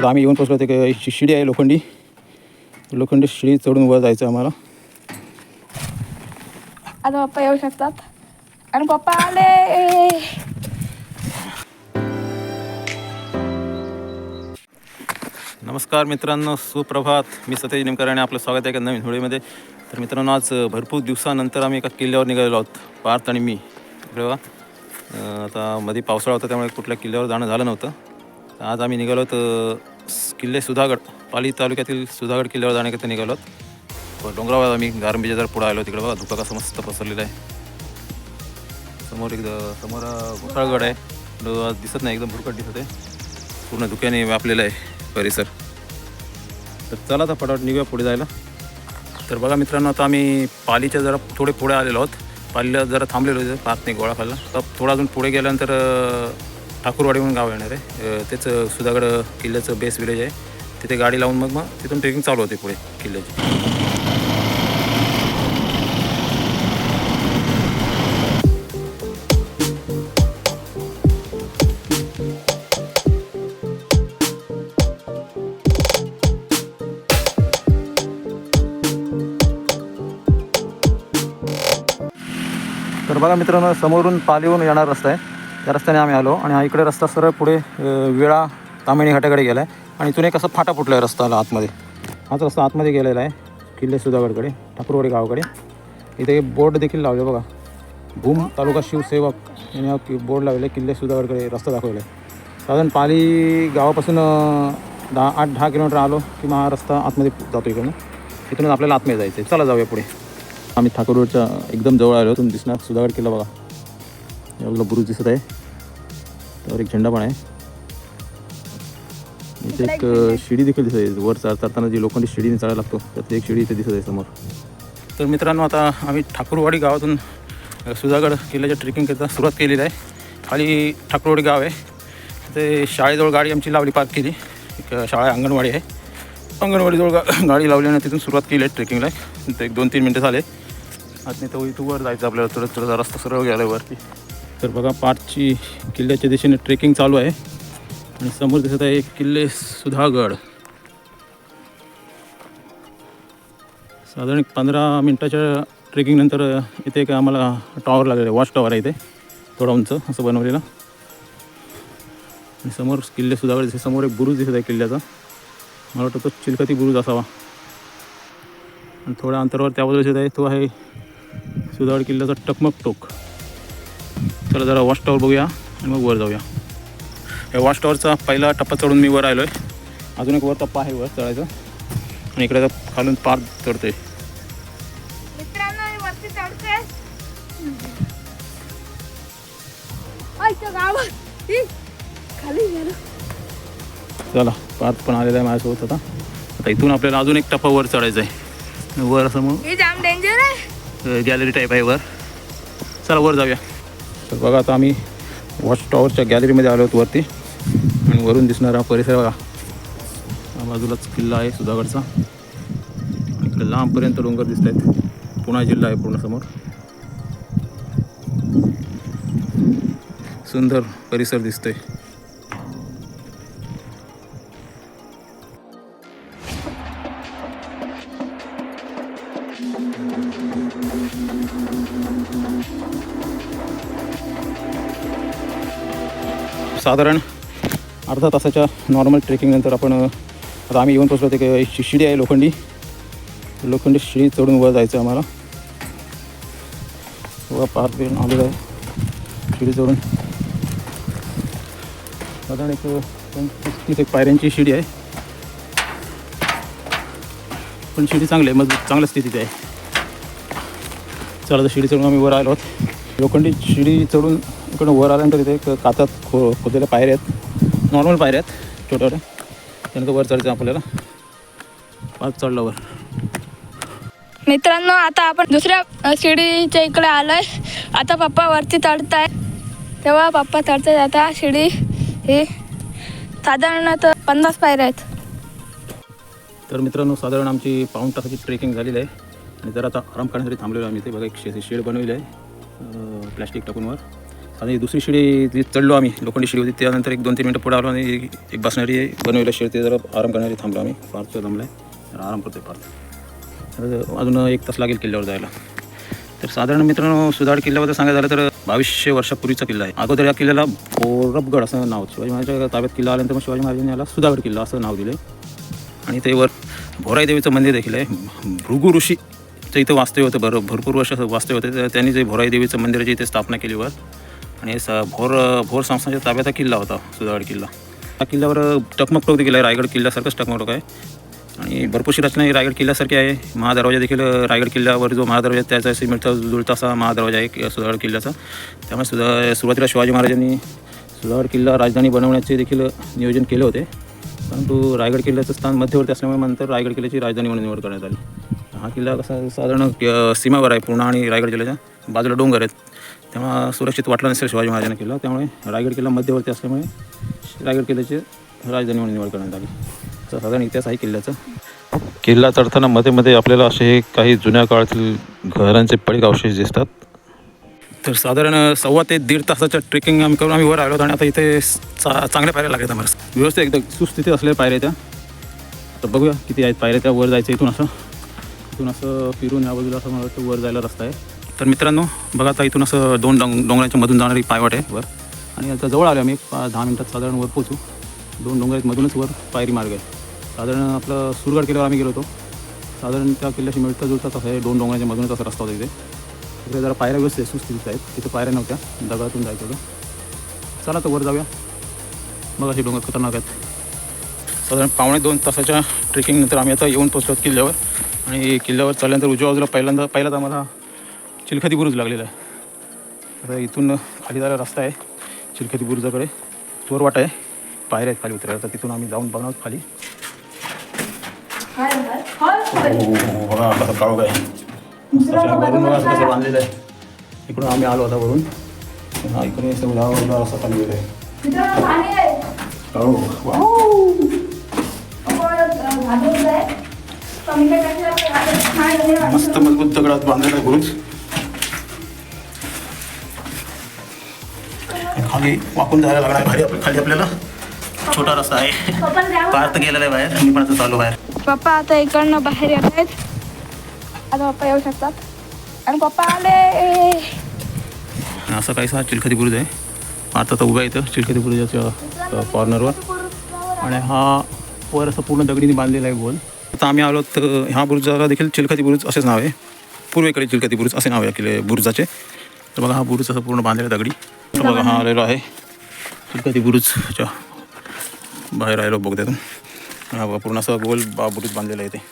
तर आम्ही येऊन पोचलो होतो की शि- शिडी आहे लोखंडी. लोखंडी शिडी चढून वर जायचं आम्हाला. आता पप्पा येऊ शकतात. आणि पप्पा आले! नमस्कार मित्रांनो सुप्रभात. मी सतेज निमकर आणि आपलं स्वागत आहे एका नवीन व्हिडिओमध्ये. तर मित्रांनो आज भरपूर दिवसानंतर आम्ही एका किल्ल्यावर निघालेलो आहोत. पार्थ आणि मी. इकडे बघा. आता मध्ये पावसाळा होता त्यामुळे कुठल्या किल्ल्यावर जाणं झालं नव्हतं. आज आम्ही निघालो तर किल्ले सुधागड पाली तालुक्यातील सुधागड किल्ल्यावर जाण्याकरिता निघालो. आहोत डोंगरावर आम्ही गारंबीच्या जर पुढे आलो. तिकडे बघा धुका कसा मस्त पसरलेला आहे. समोर एकदा समोर घोसाळगड आहे. आज दिसत नाही एकदम भुरकट दिसत आहे. पूर्ण धुक्याने व्यापलेलं आहे परिसर. तर चला आता फटाफट निघूया पुढे जायला. तर बघा मित्रांनो आता आम्ही पालीच्या जरा थोडे पुढे आलेलो आहोत. पालीला जरा थांबलेलो पाच नाही गोळा खाल्ला तर थोडा अजून पुढे गेल्यानंतर ठाकूरवाडी म्हणून गाव येणार आहे. तेच सुधागड किल्ल्याचं बेस विलेज आहे. तिथे गाडी लावून मग मग तिथून ट्रेकिंग चालू होते पुढे किल्ल्याची. तर बघा मित्रांनो समोरून पालीहून येणार रस्ता आहे. त्या रस्त्याने आम्ही आलो आणि हा इकडे रस्ता सरळ पुढे वेळा तामिणी घाटाकडे गेला आहे आणि इथून एक असं फाटा फुटला आहे रस्ताला आतमध्ये. हाच रस्ता आतमध्ये गेलेला आहे किल्ले सुधागडकडे ठाकूरवाडी गावाकडे. इथे एक बोर्ड देखील लावले बघा. भूम तालुका शिवसेवक यांनी बोर्ड लावले किल्ले सुधागडकडे रस्ता दाखवला आहे. साधारण पाली गावापासून दहा आठ दहा किलोमीटर आलो की मग हा रस्ता आतमध्ये जातो इकडून. इथूनच आपल्याला आतमध्ये जायचं आहे चला जाऊया पुढे. आम्ही ठाकूरच्या एकदम जवळ आलो तुम्ही दिसणार सुधागड किल्ला बघा. बाजूला बुरुज दिसत आहे. त्यावर एक झेंडा पण आहे. इथे एक शिडी देखील दिसत आहे. वर चालताना जी लोखंडी शिडीने चढायला लागतो त्यातली एक शिडी इथे दिसत आहे समोर. तर मित्रांनो आता आम्ही ठाकूरवाडी गावातून सुधागड किल्ल्याच्या ट्रेकिंगकरिता सुरुवात केलेली आहे. खाली ठाकूरवाडी गाव आहे. ते शाळेजवळ गाडी आमची लावली पार्क केली. एक शाळा अंगणवाडी आहे. अंगणवाडीजवळ गा गाडी लावली आणि तिथून सुरुवात केली आहे ट्रेकिंगला एक दोन तीन मिनटं झाले. आता नाही तर इथं वर जायचं आपल्याला थोडं थोडा रस्ता सरळ गेला आहे वरती. तर बघा पाठची किल्ल्याच्या दिशेने ट्रेकिंग चालू आहे. आणि समोर दिसत आहे एक किल्ले सुधागड. साधारण एक पंधरा मिनटाच्या ट्रेकिंग नंतर इथे एक आम्हाला टॉवर लागलेलं आहे वॉच टॉवर आहे इथे. थोडा उंच असं बनवलेलं. आणि समोर किल्ले सुधागड दिसते समोर एक बुरुज दिसत आहे किल्ल्याचा. मला वाटतं तो चिलकती बुरुज असावा. आणि थोड्या अंतरावर त्याबद्दल दिसत आहे तो आहे सुधागड किल्ल्याचा टकमक टोक चला जरा वॉच टॉवर बघूया आणि मग वर जाऊया. या वॉच टॉवरचा पहिला टप्पा चढून मी वर आलो आहे अजून एक वर टप्पा आहे वर चढायचा. आणि इकडे खालून पार चढते चला पार्थ पण आलेला आहे माझ्यासोबत आता. आता इथून आपल्याला अजून एक टप्पा वर चढायचा आहे वर असं मग हे जाम डेंजर आहे. गॅलरी टाईप आहे वर. चला वर जाऊया. तर बघा आता आम्ही वॉच टॉवरच्या गॅलरीमध्ये आलो होतो वरती. आणि वरून दिसणारा हा परिसर बघा. हा बाजूलाच किल्ला आहे सुधागडचा. इकडे लांबपर्यंत डोंगर दिसत आहेत पुणा जिल्हा आहे पूर्ण समोर. सुंदर परिसर दिसतोय. साधारण अर्धा तासाच्या नॉर्मल ट्रेकिंगनंतर आपण आता आम्ही येऊन पोचलो की शि- शिडी आहे लोखंडी. लोखंडी शिडी चढून वर जायचं आम्हाला. व पार बिन आलेलं आहे. शिडी चढून. साधारण एक तीस एक पायऱ्यांची शिडी आहे. पण शिडी चांगली आहे मजबूत चांगल्या स्थितीत आहे. चला तर शिडी चढून आम्ही वर आलो आहोत. लोखंडी शिडी चढून इकडून वर आल्यानंतर इथे एक कातात खो खोदलेल्या पायऱ्या आहेत. नॉर्मल पायऱ्या आहेत छोट्या छोट्या त्यानंतर वर चढायचं आपल्याला. पाच चढलं वर. मित्रांनो आता आपण दुसऱ्या शिडीच्या इकडे आलोय. आता पप्पा वरती चढताय. तेव्हा पप्पा चढताय आता शिडी ही साधारणतः पन्नास पायऱ्या आहेत. तर मित्रांनो साधारण आमची पाऊण तासाची ट्रेकिंग झालेली आहे. आणि जर आता आराम करण्यासाठी थांबलेलो आम्ही ते बघा एक शे शेड बनवलेलं आहे. प्लॅस्टिक टाकून वर. आणि दुसरी शिडी जी चढलो आम्ही लोखंडी शिडी होती त्यानंतर एक दोन तीन मिनटं पुढे आलो आणि एक बसणारी बनवलेलं शिड ते जरा आराम करणारी थांबलो आम्ही. पार्थ थांबलं आहे आराम करतोय पार्थ अजून एक तास लागेल किल्ल्यावर जायला. तर साधारण मित्रांनो सुधाड किल्ल्याबद्दल सांगायचं झालं तर बावीसशे वर्षापूर्वीचा किल्ला आहे. अगोदर या किल्ल्याला भोरबगड असं नाव शिवाजी महाराजांच्या ताब्यात किल्ला आल्यानंतर मग शिवाजी महाराजांनी याला सुधागड किल्ला असं नाव दिलं आणि ते वर भोराई देवीचं मंदिर देखील आहे. भृगु ऋषी ऋषीचं इथं वास्तव्य होतं भर भरपूर वर्ष वास्तव्य होते. तर त्यांनी जे भोराई देवीचं मंदिराची इथे स्थापना केली वर आणि स भोर भोर संस्थांच्या ताब्यात हा किल्ला होता सुधागड किल्ला. हा किल्ल्यावर टकमक टोक देखील आहे रायगड किल्ल्यासारखंच टकमक आहे. आणि भरपूरशी रचना ही रायगड किल्ल्यासारखी आहे. महादरवाजा देखील रायगड किल्ल्यावर जो महादरवाजा त्याचा असे मिळता जुळता असा महादरवाजा आहे सुधागड किल्ल्याचा. त्यामुळे सुधा सुरुवातीला शिवाजी महाराजांनी सुधागड किल्ला राजधानी बनवण्याचे देखील नियोजन केले होते. परंतु रायगड किल्ल्याचं स्थान मध्यवर्ती असल्यामुळे नंतर रायगड किल्ल्याची राजधानी म्हणून निवड करण्यात आली. हा किल्ला कसा साधारण सीमावर आहे पूर्णा आणि रायगड जिल्ह्याच्या बाजूला डोंगर आहेत. तेव्हा सुरक्षित वाटला नसेल शिवाजी महाराजांना किल्ला. त्यामुळे रायगड किल्ला मध्यवर्ती असल्यामुळे रायगड किल्ल्याची राजधानी म्हणून निवड करण्यात आली. तर साधारण इतिहास आहे किल्ल्याचा. किल्ला चढताना मध्ये मध्ये आपल्याला असे काही जुन्या काळातील घरांचे पडीक अवशेष दिसतात. तर साधारण सव्वा ते दीड तासाच्या ट्रेकिंग आम्ही करून आम्ही वर आलो आणि आता इथे चा चांगल्या पायऱ्या लागतात आम्हाला. व्यवस्थित एकदम सुस्थितीत असलेल्या पायऱ्या त्या. तर बघूया किती आहेत पायऱ्या त्या. वर जायचं इथून असं. इथून असं फिरून या बाजूला असं मला वाटतं वर जायला रस्ता आहे. तर मित्रांनो बघा आता इथून असं दोन डोंग डोंगराच्या मधून जाणारी पायवाट आहे वर. आणि आता जवळ आलो आम्ही दहा मिनटात साधारण वर पोचू दोन डोंगरामधूनच वर पायरी मार्ग आहे. साधारण आपलं सुरगड किल्ल्यावर आम्ही गेलो होतो. साधारण त्या किल्ल्याशी मिळतं जुळतात तसं आहे. दोन डोंगराच्या मधूनच असा रस्ता होता इथे. तिकडे जरा पायऱ्या व्यवस्थित सुस्थित आहेत. तिथे पायऱ्या नव्हत्या. दगडातून जायचं होतं. चला तर वर जाऊया. मग असे डोंगर खतरनाक आहेत. साधारण पावणे दोन तासाच्या ट्रेकिंगनंतर आम्ही आता येऊन पोचलो किल्ल्यावर. आणि किल्ल्यावर चालल्यानंतर उजव्या बाजूला पहिल्यांदा पहिल्यांदा आम्हाला चिलखती बुरुज लागलेला आहे. आता इथून खाली जायला रस्ता आहे चिलखती बुरुजाकडे. चोर वाट आहे. पायऱ्या आहेत खाली उतरायला. तर तिथून आम्ही जाऊन बघणार खाली. हो बघा कसं काळोख आहे. वरून बघा असं कसं बांधलेलं आहे. इकडून आम्ही आलो आता वरून. हा इकडे असं खाली गेलं आहे. मित्रांनो पाणी आहे. काळोख. मस्त मजबूत दगडात बांधलेला बुरुज खाली वाकून जायला लागणार आपल्या खाली आपल्याला. छोटा रस्ता आहे. पार्थ गेलेला आहे बाहेर. आणि पण आता चालू बाहेर. पप्पा आता इकडनं बाहेर येत आहेत. आता पप्पा येऊ शकतात. आणि पप्पा आले. असं काहीसा हा चिलखती बुरुज आहे. आता तर उभा इथं चिलखती बुरुजाच्या कॉर्नरवर आणि हा वर असं पूर्ण दगडीने बांधलेला आहे गोल. आता आम्ही आलो तर ह्या बुरुजाला देखील चिलखती बुरुज असेच नाव आहे. पूर्वेकडे चिलखती बुरुज असे नाव आहे किल्ले बुरुजाचे. तर बघा हा बुरुज असं पूर्ण बांधलेला दगडी. तर बघा हा आलेलो आहे चिलखती बुरुजच्या बाहेर आलेलो त्यातून हा बघा पूर्ण असं गोल बा बुरुज बांधलेला आहे ते.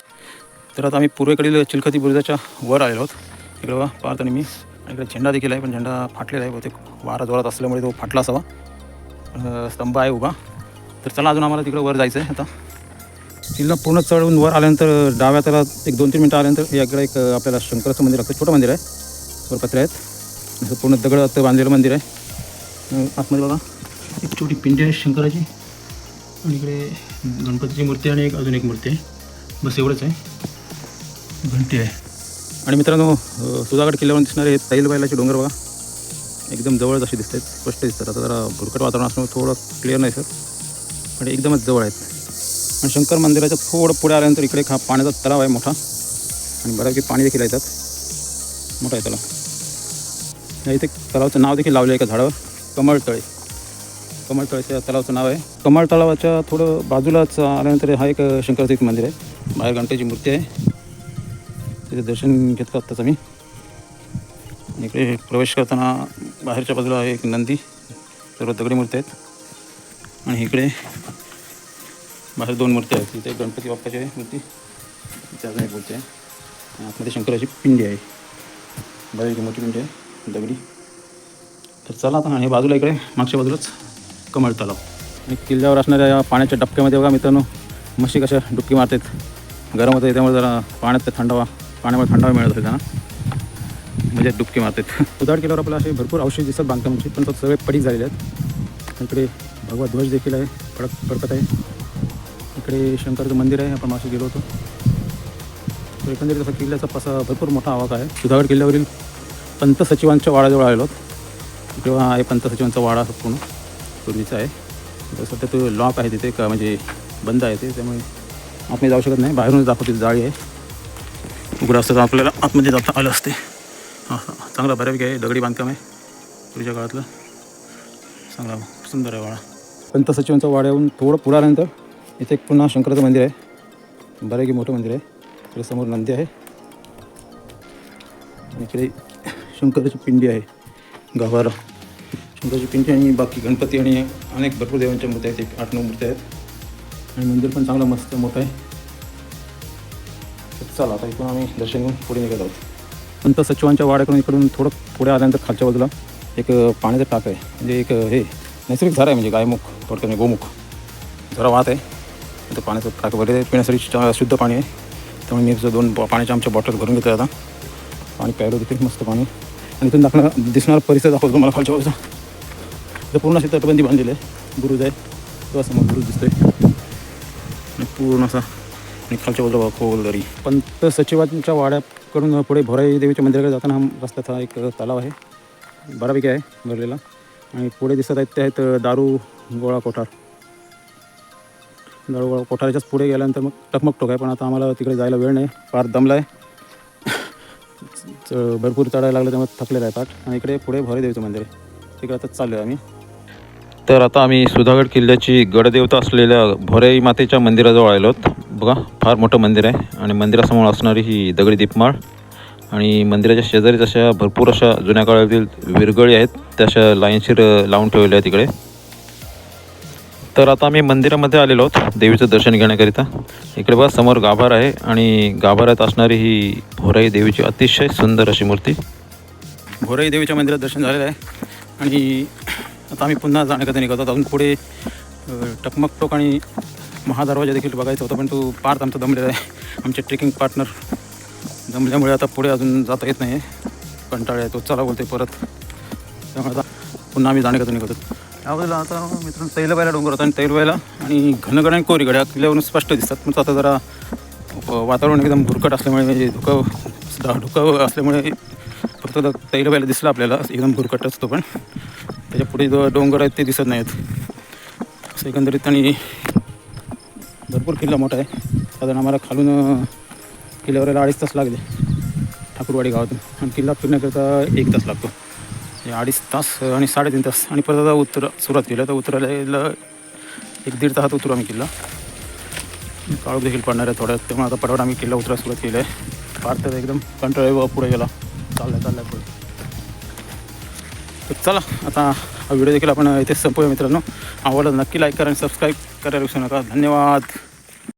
तर आता आम्ही पूर्वेकडील चिलखती बुरुजाच्या वर आलेलो आहोत. इकडे बघा पार्थ आणि मी. इकडे झेंडा देखील आहे पण झेंडा फाटलेला आहे बहुतेक वारा जोरात असल्यामुळे तो फाटला असावा. स्तंभ आहे उभा. तर चला अजून आम्हाला तिकडे वर जायचं आहे आता. किल्ला पूर्ण चढून वर आल्यानंतर डाव्या त्याला एक दोन तीन मिनटं आल्यानंतर याकडे एक आपल्याला शंकराचं मंदिर लागतं छोटं मंदिर आहे. वर पत्रे आहेत. पूर्ण दगडात बांधलेलं मंदिर आहे. आतमध्ये बघा. एक छोटी पिंडी आहे शंकराची. आणि इकडे गणपतीची मूर्ती आणि एक अजून एक मूर्ती आहे. बस एवढंच आहे. घंटी आहे. आणि मित्रांनो सुधागड किल्ल्यावर दिसणारे हे तैल बैलाचे डोंगर बघा. एकदम जवळच असे दिसत आहेत स्पष्ट दिसतात. आता जरा भुरकट वातावरण असल्यामुळे थोडं क्लिअर नाही सर पण एकदमच जवळ आहेत. आणि शंकर मंदिराच्या थोडं पुढे आल्यानंतर इकडे हा पाण्याचा तलाव आहे मोठा. आणि बऱ्यापैकी पाणी देखील येतात. मोठा आहे तलाव. या इथे तलावाचं नाव देखील लावलं आहे एका झाडावर. कमळतळे. कमळतळेच्या तलावाचं नाव आहे. कमळ तलावाच्या थोडं बाजूलाच आल्यानंतर हा एक शंकराचं एक मंदिर आहे. बाहेर घंटेची मूर्ती आहे. तिथे दर्शन घेतलं आत्ताच आम्ही. इकडे प्रवेश करताना बाहेरच्या बाजूला आहे एक नंदी सर्व दगडी मूर्ती आहेत. आणि इकडे बाहेर दोन मूर्ती आहेत. इथे गणपती बाप्पाची आहे मूर्ती इथे अजून एक मूर्ती आहे. आणि आतमध्ये शंकराची पिंडी आहे. बाहेर मोठी पिंडी आहे दगडी. तर चला आता आणि बाजूला इकडे मागच्या बाजूलाच कमळ तलाव. आणि किल्ल्यावर असणाऱ्या या पाण्याच्या डबक्यामध्ये बघा मित्रांनो म्हशी कशा डुबकी मारतात. गरम होतं त्यामुळे जरा पाण्यात ते थंडावा पाण्यामुळे थंडावा मिळत होता त्यांना म्हणजे डुबकी मारतात. उदाड केल्यावर आपल्याला असे भरपूर अवशेष दिसतात बांधकामाचे पण तो सगळे पडीक झालेले आहेत. इकडे भगवा ध्वज देखील आहे फडक फडकत आहे. इकडे शंकरचं मंदिर आहे आपण मासे गेलो होतो. तर एकंदरीत असा किल्ल्याचा पसा भरपूर मोठा आवाज आहे. सुधागड किल्ल्यावरील पंत सचिवांच्या वाड्याजवळ आलेलो तेव्हा आहे पंत सचिवांचा वाडा पूर्ण पूर्वीचा आहे. तर सध्या तो लॉक आहे तिथे का म्हणजे बंद आहे ते त्यामुळे आतमध्ये जाऊ शकत नाही. बाहेरूनच दाखवते जाळी आहे. उघडं असतं तर आपल्याला आतमध्ये जाता आलं असते. हां हां चांगला बऱ्यापैकी आहे दगडी बांधकाम आहे पूर्वीच्या काळातलं. चांगला सुंदर आहे वाडा. पंत सचिवांचा वाड्याहून थोडं पुढं आल्यानंतर इथे एक पुन्हा शंकराचं मंदिर आहे. बऱ्यापैकी मोठं मंदिर आहे. इकडे समोर नंदी आहे. आणि इकडे शंकराची पिंडी आहे. गाभारा शंकराची पिंडी आणि बाकी गणपती आणि अनेक भरपूर देवांच्या मूर्त्या आहेत. एक आठ नऊ मूर्त्या आहेत. आणि मंदिर पण चांगलं मस्त मोठं आहे. चला आता इकडून आम्ही दर्शन घेऊन पुढे निघत आहोत. नंतर सचिवांच्या वाड्याकडून इकडून थोडं पुढे आल्यानंतर खालच्या बाजूला एक पाण्याचं टाक आहे. म्हणजे एक हे नैसर्गिक झरा आहे म्हणजे गायमुख थोडक्यात म्हणजे गोमुख. झरा वाहत आहे. तर पाण्याचं टाक वगैरे पिण्यासाठी चा- शुद्ध पाणी आहे. त्यामुळे मी दोन पाण्याच्या आमच्या बॉटल भरून घेतो आता. पाणी प्यायलो देखील मस्त पाणी. आणि इथून दाखवणार दिसणारा परिसर दाखवतो तुम्हाला खालच्या बाजूचा. इथं पूर्ण अशी तटबंदी बांधलेली आहे. बुरुज आहे. तो समोर बुरुज दिसतोय. आणि पूर्ण असा आणि खालच्या बाजूला खोल दरी. पंत सचिवांच्या वाड्याकडून पुढे भोराई देवीच्या मंदिराकडे जाताना हा रस्त्यात हा एक तलाव आहे. बऱ्यापैकी आहे भरलेला. आणि पुढे दिसत आहेत ते आहेत दारू गोळा कोठार. दारू गोळा कोठाराच्याच पुढे गेल्यानंतर मग टकमक टोक आहे पण आता आम्हाला तिकडे जायला वेळ नाही. फार दमला आहे भरपूर चढायला लागलं त्यामुळे थकलेलं आहे पाठ. आणि इकडे पुढे भोराई देवीचं मंदिर आहे. तिकडे आता चाललो आहे आम्ही. तर आता आम्ही सुधागड किल्ल्याची गडदेवता असलेल्या भोराई मातेच्या मंदिराजवळ आलो आहोत. बघा फार मोठं मंदिर आहे आणि मंदिरासमोर असणारी ही दगडी दीपमाळ. आणि मंदिराच्या शेजारीच अशा भरपूर अशा जुन्या काळातील विरगळी आहेत. त्या अशा लाईनशीर लावून ठेवलेल्या आहेत तिकडे. तर आता आम्ही मंदिरामध्ये आलेलो आहोत देवीचं दर्शन घेण्याकरिता. इकडे बघा समोर गाभार आहे आणि गाभाऱ्यात असणारी ही भोराई देवीची अतिशय सुंदर अशी मूर्ती. भोराई देवीच्या मंदिरात दर्शन झालेलं आहे. आणि आता आम्ही पुन्हा जाण्याकरता निघत आहोत. अजून पुढे टकमक टोक आणि महादरवाजा देखील बघायचा होता पण तो पार्ट आमचा दमलेला आहे. आमचे ट्रेकिंग पार्टनर दमल्यामुळे आता पुढे अजून जाता येत नाही. कंटाळा आहे तो चला बोलते परत. त्यामुळे आता पुन्हा आम्ही जाण्याकरता निघत आहोत आता मित्रांनो तैलबायला डोंगर होता आणि तैलबायला आणि घनगड आणि कोरीगड या किल्ल्यावरून स्पष्ट दिसतात. पण आता जरा वातावरण एकदम भुरकट असल्यामुळे म्हणजे धुकं धुकं असल्यामुळे फक्त तैलबायला दिसलं आपल्याला एकदम भुरकट असतो पण. त्याच्या पुढे जो डोंगर आहेत ते दिसत नाहीत. असं एकंदरीत आणि भरपूर किल्ला मोठा आहे. साधारण आम्हाला खालून किल्ल्यावर अडीच तास लागले ठाकूरवाडी गावातून. आणि किल्ला फिरण्याकरता एक तास लागतो. अडीच तास आणि साडेतीन तास. आणि परत आता उत्तर सुरुवात केलं. तर उतरायला एक दीड तासात उतरू आम्ही किल्ला. काळू देखील पडणार आहे थोड्यात. त्यामुळे आता पटापट आम्ही किल्ला उतरायला सुरुवात केली आहे. पार तर एकदम कंट्रोल पुढे गेला. चाललाय चाललाय पुढे. तर चला आता हा व्हिडिओ देखील आपण इथेच संपूया मित्रांनो. आवडलं नक्की लाईक करा आणि सबस्क्राईब करायला विसरू नका. धन्यवाद.